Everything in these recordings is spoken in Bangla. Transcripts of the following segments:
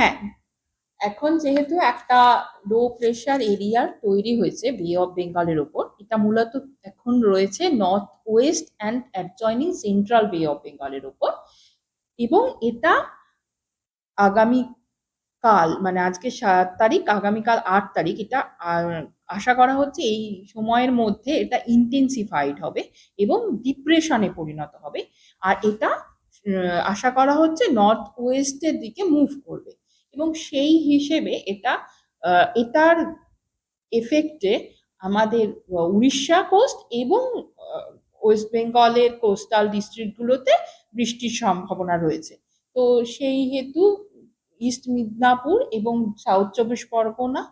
হ্যাঁ। এখন যেহেতু একটা লো প্রেশার এরিয়ার তৈরি হয়েছে বে অফ বেঙ্গলের ওপর, এটা মূলত এখন রয়েছে north west and adjoining central bay of বেঙ্গলের ওপর। এবং এটা আগামী কাল মানে আজকে সাত তারিখ, আগামীকাল আট তারিখ, এটা আশা করা হচ্ছে এই সময়ের মধ্যে এটা ইন্টেন্সিফাইড হবে এবং ডিপ্রেশনে পরিণত হবে। আর এটা আশা করা হচ্ছে নর্থ ওয়েস্টের দিকে মুভ করবে। এবং সেই হিসেবে এটা এটার এফেক্টে আমাদের উড়িষ্যা কোস্ট এবং ওয়েস্ট বেঙ্গলের কোস্টাল ডিস্ট্রিক্টগুলোতে বৃষ্টির সম্ভাবনা রয়েছে। তো সেই হেতু ইস্ট মিদনাপুর এবং সাউথ চব্বিশ পরগনা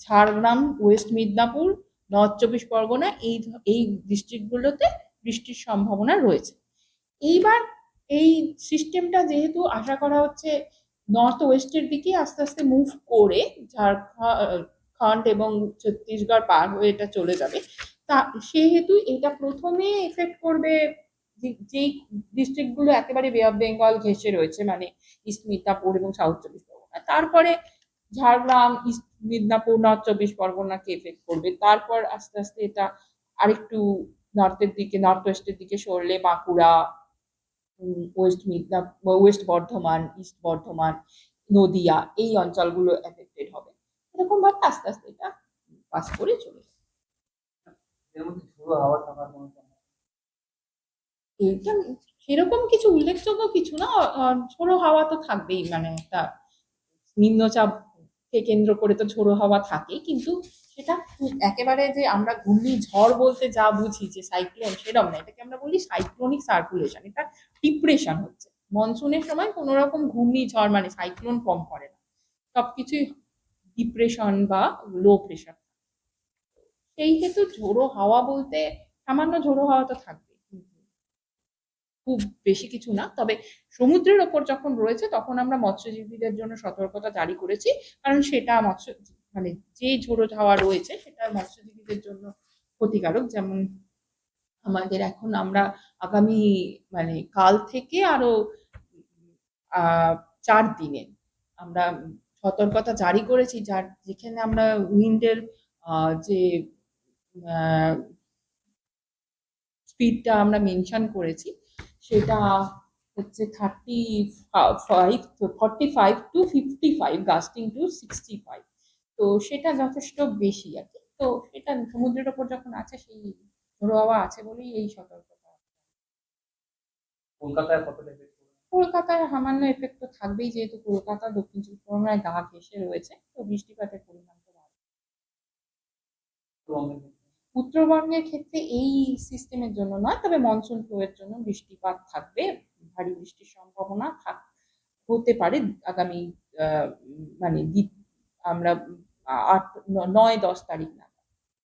ঝাড়গ্রাম ওয়েস্ট মিদনাপুর নর্থ চব্বিশ পরগনা এই এই ডিস্ট্রিক্টগুলোতে বৃষ্টির সম্ভাবনা রয়েছে। এইবার এই সিস্টেমটা যেহেতু আশা করা হচ্ছে নর্থ ওয়েস্টের দিকে আস্তে আস্তে মুভ করে ঝাড়খণ্ড এবং ছত্তিশগড় পার হয়ে এটা চলে যাবে। তা সেহেতু এটা প্রথমে এফেক্ট করবে যেই ডিস্ট্রিক্টগুলো একেবারে বে অফ বেঙ্গল ঘেঁষে রয়েছে মানে ইস্ট মিদনাপুর এবং সাউথ চব্বিশ পরগনা। তারপরে ঝাড়গ্রাম ইস্ট মিদনাপুর নর্থ চব্বিশ পরগনাকে এফেক্ট করবে। তারপর আস্তে আস্তে এটা আরেকটু নর্থের দিকে নর্থ ওয়েস্টের দিকে সরলে Bankura west Midnapore west Bardhaman east Bardhaman Nadia এই অঞ্চলগুলো এফেক্টেড হবে। এরকম ভাবে আস্তে আস্তে এটা পাস করে চলে যাবে এটা সেরকম কিছু উল্লেখযোগ্য কিছু না ঝোড়ো হাওয়া তো থাকবেই মানে একটা নিম্নচাপকে কেন্দ্র করে তো ঝোড়ো হাওয়া থাকে কিন্তু সেটা একেবারে যে আমরা ঘূর্ণি ঝড় বলতে যা বুঝি যে সাইক্লোন সেরকম না। এটাকে আমরা বলি সাইক্লোনিক সার্কুলেশন এটা ডিপ্রেশন হচ্ছে। মনসুনের সময় কোনো রকম ঘূর্ণি ঝড় মানে সাইক্লোন কম করে না। সবকিছুই ডিপ্রেশন বা লো প্রেশার সেই হেতু ঝোড়ো হাওয়া বলতে সামান্য ঝোড়ো হাওয়া তো থাকবে খুব বেশি কিছু না। তবে সমুদ্রের ওপর যখন রয়েছে তখন আমরা মৎস্যজীবীদের জন্য সতর্কতা জারি করেছি। কারণ সেটা মৎস্য মানে যে ঝোড়ো হাওয়া রয়েছে সেটা মৎস্যজীবীদের জন্য ক্ষতিকারক। যেমন আমাদের এখন আমরা আগামী মানে কাল থেকে আরও চার দিনে আমরা সতর্কতা জারি করেছি, যার যেখানে আমরা উইন্ডের যে স্পিডটা আমরা মেনশন করেছি, সেটা হচ্ছে thirty five, forty five to fifty five, gusting to sixty five. তো সেটা যথেষ্ট বেশি আর কি। তো সেটা সমুদ্রের ওপর যখন আছে সেই ঝোড়ো হাওয়া আছে বলেই এই সতর্কতা। কলকাতায় কলকাতায় সামান্য এফেক্ট তো থাকবেই যেহেতু কলকাতা দক্ষিণ চব্বিশ পরগনায় গা ঘেঁষে রয়েছে তো বৃষ্টিপাতের পরিমাণ তো বাড়বে। উত্তরবঙ্গের ক্ষেত্রে? এই সিস্টেমের জন্য নয় তবে মনসুন ফ্লো এর জন্য বৃষ্টিপাত থাকবে ভারী বৃষ্টির সম্ভাবনা থাক হতে পারে আগামী আহ, মানে আমরা আট নয় দশ তারিখ